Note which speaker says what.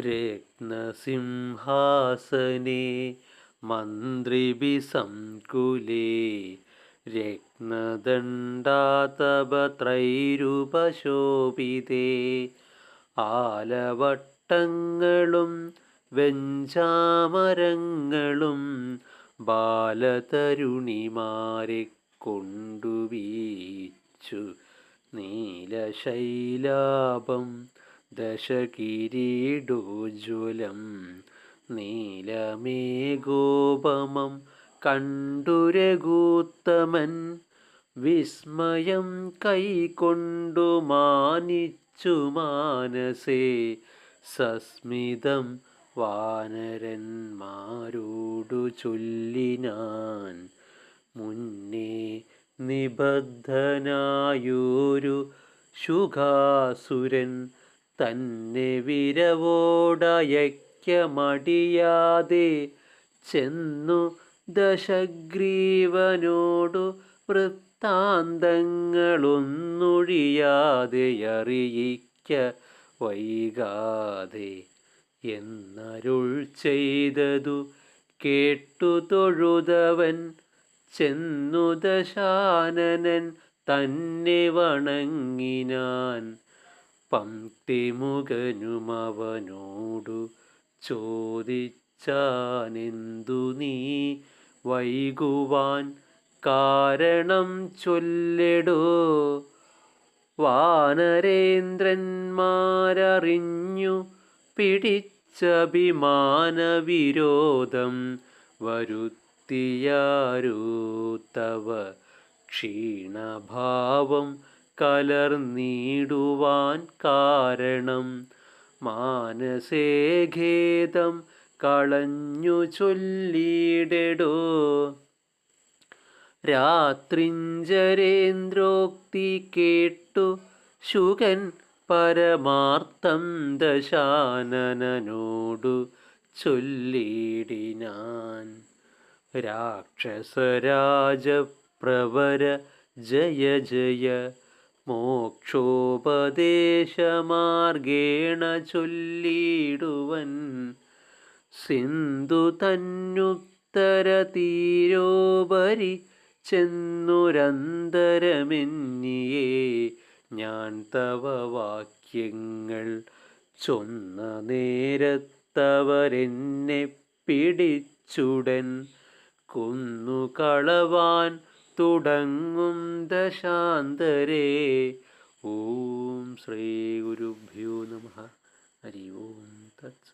Speaker 1: രത്നസിംഹാസനെ മന്ത്രിബിസംകുലേ രത്നദണ്ഡാതപത്രൈരുപശോഭിതേ. ആലവട്ടങ്ങളും വെഞ്ചാമരങ്ങളും ബാലതരുണിമാരെ കൊണ്ടുവീച്ചു. നീലശൈലാപം ദശകിരീടോജ്വലം നീലമേഘോപമം കണ്ടുരകൂത്തമൻ വിസ്മയം കൈകൊണ്ടു മാനിച്ചു മാനസേ സസ്മിതം വാനരന്മാരോടു ചൊല്ലിനാൻ മുന്നേ നിബദ്ധനായൊരു ശുഖാസുരൻ തന്നെ വിരവോടയക്കമടിയാതെ ചെന്നു ദശഗ്രീവനോടു വൃത്താന്തങ്ങളൊന്നൊഴിയാതെ അറിയിക്ക വൈകാതെ എന്നരുൾ ചെയ്തതു കേട്ടു തൊഴുതവൻ ചെന്നു ദശാനനൻ തന്നെ വണങ്ങിനാൻ പങ്ക്തിമുഖനുമവനോടു ചോദിച്ചാനെന്തു നീ വൈകുവാൻ കാരണം ചൊല്ലിടോ. വാനരേന്ദ്രന്മാരറിഞ്ഞു പിടിച്ചഭിമാനവിരോധം വരുത്തിയാരൂത്തവ ക്ഷീണഭാവം കലർന്നിടുവാൻ കാരണം. മാനസേഖേദം കളഞ്ഞു ചൊല്ലിയിടടോ രാത്രിഞ്ചരേന്ദ്രോക്തി കേട്ടു ശുകൻ പരമാർത്ഥം ദശാനനോടു ചൊല്ലിടിനാൻ രാക്ഷസരാജപ്രവര ജയ ജയ മോക്ഷോപദേശമാർഗേണ ചൊല്ലിടുവൻ സിന്ധു തന്നുത്തരതീരോപരി ചെന്നുരന്തരമെന്നിയേ ഞാൻ തവ വാക്യങ്ങൾ ചൊന്ന നേരത്തവരെന്നെ പിടിച്ചുടൻ. കുന്നുകളവാൻ തുടങ്ങും ദശാന്തരേ. ഓം ശ്രീ ഗുരുഭ്യോ നമ. ഹരി ഓം തത്സ